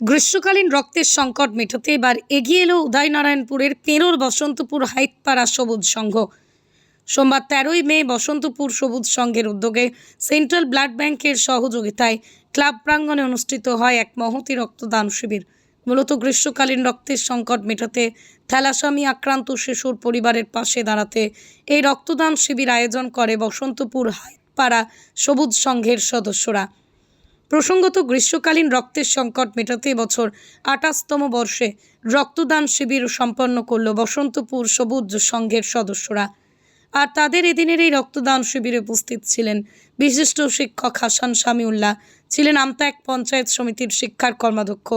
গ্রীষ্মকালীন রক্তের সংকট মেটাতে এবার এগিয়ে এলো উদয়নারায়ণপুরের পেরোর বসন্তপুর হাইতপাড়া সবুজ সংঘ। সোমবার তেরোই মে বসন্তপুর সবুজ সংঘের উদ্যোগে সেন্ট্রাল ব্লাড ব্যাংকের সহযোগিতায় ক্লাব প্রাঙ্গণে অনুষ্ঠিত হয় এক মহতি রক্তদান শিবির। মূলত গ্রীষ্মকালীন রক্তের সংকট মেটাতে থ্যালাসামি আক্রান্ত শিশুর পরিবারের পাশে দাঁড়াতে এই রক্তদান শিবির আয়োজন করে বসন্তপুর হাইতপাড়া সবুজ সংঘের সদস্যরা। প্রসঙ্গত, গ্রীষ্মকালীন রক্তের সংকট মেটাতে এবছর আঠাশতম বর্ষে রক্তদান শিবির সম্পন্ন করল বসন্তপুর সবুজ সংঘের সদস্যরা। আর তাদের এদিনের এই রক্তদান শিবিরে উপস্থিত ছিলেন বিশিষ্ট শিক্ষক হাসান শামিউল্লাহ, ছিলেন আমতা এক পঞ্চায়েত সমিতির শিক্ষার কর্মাধ্যক্ষ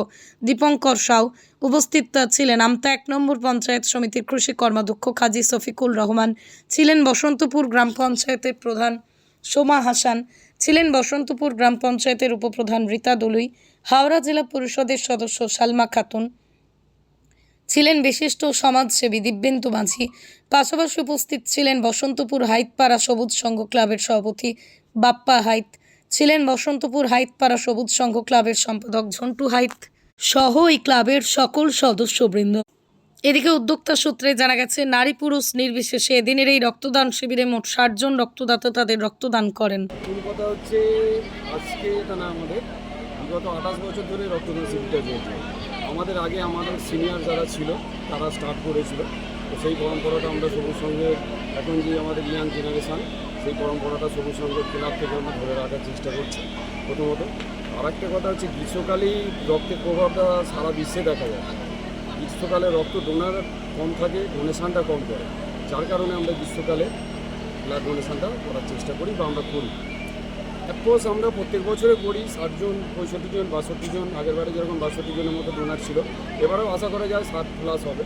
দীপঙ্কর সাউ, উপস্থিত ছিলেন আমতা এক নম্বর পঞ্চায়েত সমিতির কৃষি কর্মাধ্যক্ষ কাজী শফিকুল রহমান, ছিলেন বসন্তপুর গ্রাম পঞ্চায়েতের প্রধান সোমা হাসান ছিলেন বসন্তপুর গ্রাম পঞ্চায়েতের উপপ্রধান রীতা দলুই, হাওড়া জেলা পরিষদের সদস্য সালমা খাতুন। ছিলেন বিশিষ্ট সমাজসেবী দিব্যেন্দু মাঝি। পাশাপাশি উপস্থিত ছিলেন বসন্তপুর হাইতপাড়া সবুজ সংঘ ক্লাবের সভাপতি বাপ্পা হাইত ছিলেন বসন্তপুর হাইতপাড়া সবুজ সংঘ ক্লাবের সম্পাদক ঝন্টু হাইত সহ এই ক্লাবের সকল সদস্যবৃন্দ। এদিকে উদ্যোক্তা সূত্রে জানা গেছে, নারী পুরুষ নির্বিশেষে এদিনের এই রক্তদান শিবিরে মোট ষাট জন রক্তদাতা তাদের রক্তদান করেন। কথা হচ্ছে, আজকে আমাদের। বিগত আঠাশ বছর ধরে রক্তদান শিবিরটা চলছে। আমাদের আগে আমাদের সিনিয়র যারা ছিল, তারা স্টার্ট করেছিল। তো সেই পরম্পরাটা আমরা সবুজ সঙ্গে, এখন যে আমাদের ইয়াং জেনারেশান সেই পরম্পরাটা সবুজ সঙ্গের ক্লাব থেকে আমরা ধরে রাখার চেষ্টা করছি, প্রথমত। আর একটা কথা হচ্ছে, গ্রীষ্মকালেই রক্তের প্রভাবটা সারা বিশ্বে দেখা যায়। গ্রীষ্মকালে রক্ত ডোনার কম থাকে, ডোনেশানটা কম করে। যার কারণে আমরা গ্রীষ্মকালে ব্লাড ডোনেশনটা করার চেষ্টা করি বা আমরা করি। অ্যাপ্রোচ আমরা প্রত্যেক বছরে করি ষাটজন পঁয়ষট্টি জন, বাষট্টি জন, আগের বারে যেরকম বাষট্টি জনের মতো ডোনার ছিল, এবারেও আশা করা যায় ষাট প্লাস হবে।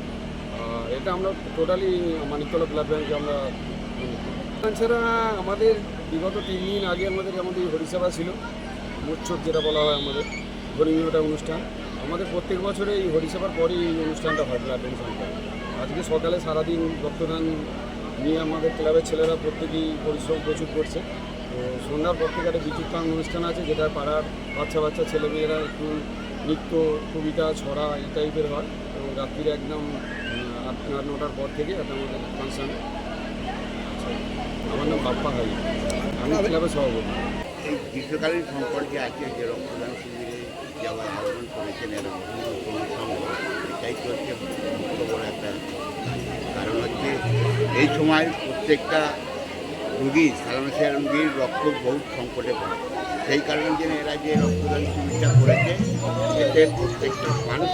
এটা আমরা টোটালি মানিকতলা ব্লাড ব্যাঙ্কে আমরা তাছাড়া আমাদের বিগত তিন দিন আগে আমাদের আমাদের হরিসভা ছিল মোচ্ছব যেটা বলা হয় আমাদের ধর্মীয়টা অনুষ্ঠান আমাদের প্রত্যেক বছরে এই হরিসভার পরেই এই অনুষ্ঠানটা হয় ব্লাড ডোনেশনটা আজকে সকালে সারাদিন রক্তদান নিয়ে আমাদের ক্লাবের ছেলেরা প্রত্যেকেই পরিশ্রম প্রচুর করছে। তো সন্ধ্যার পর থেকে একটা বিচিত্রান অনুষ্ঠান আছে যেটা পাড়ার বাচ্চা বাচ্চা ছেলেমেয়েরা একটু নৃত্য, কবিতা, ছড়া এই টাইপের হয় এবং রাত্রিরে একদম আটটা নটার পর থেকে একটা আমাদের ফাংশন আমার নাম বাপ্পা হাই। আমি ক্লাবের সভাপতি। এই সংকট যে আছে যে রক্তদান শিবিরে করেছেন একটা কারণ হচ্ছে এই সময় প্রত্যেকটা রুগী সালামেশিয়া রুগীর রক্ত বহু সংকটে পড়ে। সেই কারণে যেন এরা যে রক্তদান শিবিরটা করেছে, এতে প্রত্যেকটা মানুষ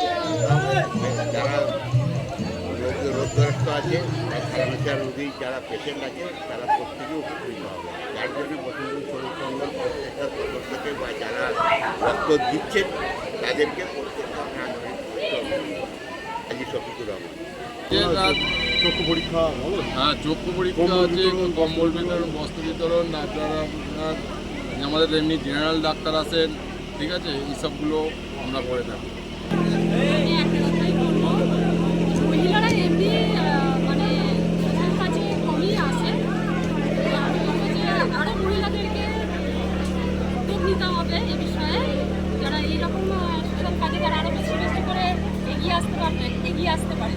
যারা রোগগ্রস্ত আছে সালামেশিয়া রুগী যারা পেশেন্ট আছে তারা প্রত্যেকে উপকৃত হবে। যার জন্য বসন্ত শরীর সংঘের প্রত্যেকটা সদস্যকে বা যারা রক্ত দিচ্ছেন তাদেরকে প্রত্যেকটা আজকে শফিকুর রহমান। চক্ষু পরীক্ষা হ্যাঁ চক্ষু পরীক্ষা আছে কম্বল বিতরণ। বস্ত্র বিতরণ আপনারা আপনার আমাদের এমনি জেনারেল ডাক্তার আছেন ঠিক আছে? এইসবগুলো আমরা করে থাকি আমি একটা কথাই বলব মানে কাছে কমই আসে। আরও মহিলাদেরকে উদ্যোগ নিতে হবে এ বিষয়ে। যারা এইরকম আহ, কাজে আরও বেশি বেশি করে এগিয়ে আসতে পারবে এগিয়ে আসতে পারে।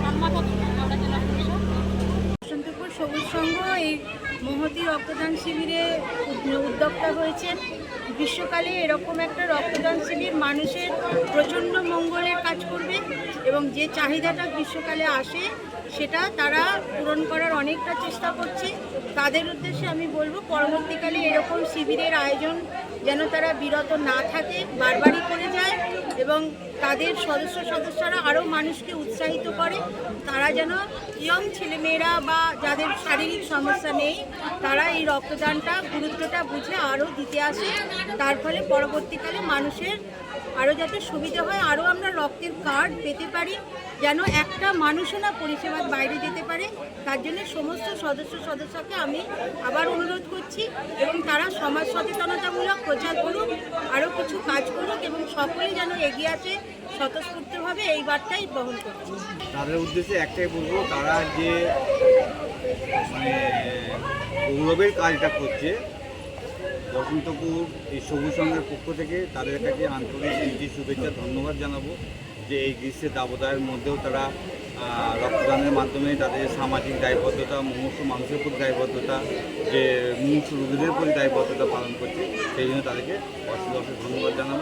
সালমা কত আমরা জেলা পরিষদ বসন্তপুর সবুজ সংঘ এই মহতি রক্তদান শিবিরে উদ্যোক্তা হয়েছেন। গ্রীষ্মকালে এরকম একটা রক্তদান শিবির মানুষের প্রচণ্ড মঙ্গলের কাজ করবে এবং যে চাহিদাটা গ্রীষ্মকালে আসে, সেটা তারা পূরণ করার অনেকটা চেষ্টা করছে। তাদের উদ্দেশ্যে আমি বলব, পরবর্তীকালে এরকম শিবিরের আয়োজন যেন তারা বিরত না থাকে, বারবারই করে যায় এবং তাদের সদস্য সদস্যরা আরও মানুষকে উৎসাহিত করে। তারা যেন ইয়ং ছেলেমেয়েরা বা যাদের শারীরিক সমস্যা নেই, তারা এই রক্তদানটা, গুরুত্বটা বুঝে আরও দিতে আসে। তার ফলে পরবর্তীকালে মানুষের আরও যাতে সুবিধা হয় আরও আমরা রক্তের কার্ড পেতে পারি, যেন একটা মানুষও না পরিষেবার বাইরে যেতে পারে। তার জন্য সমস্ত সদস্য সদস্যকে আমি আবার অনুরোধ করছি এবং তারা সমাজ সচেতনতামূলক প্রচার করুক আরও কিছু কাজ করুক এবং সকলেই যেন এগিয়ে আসে স্বতঃস্ফূর্তভাবে এই বার্তাই বহন করছি। তাদের উদ্দেশ্যে একটাই বলব, তারা যে মানে গৌরবের কাজটা করছে বসন্তপুর এই সবুজ সংঘের পক্ষ থেকে তাদের কাছে আন্তরিক নিজের শুভেচ্ছা, ধন্যবাদ জানাব যে এই গ্রীষ্মের দাবদায়ের মধ্যেও তারা রক্তদানের মাধ্যমে তাদের সামাজিক দায়বদ্ধতা, মুমূর্ষ মানুষের প্রতি দায়বদ্ধতা, যে মুমূর্ষ রোগীদের প্রতি দায়বদ্ধতা পালন করছে, সেই জন্য তাদেরকে অসুবিধা ধন্যবাদ জানাব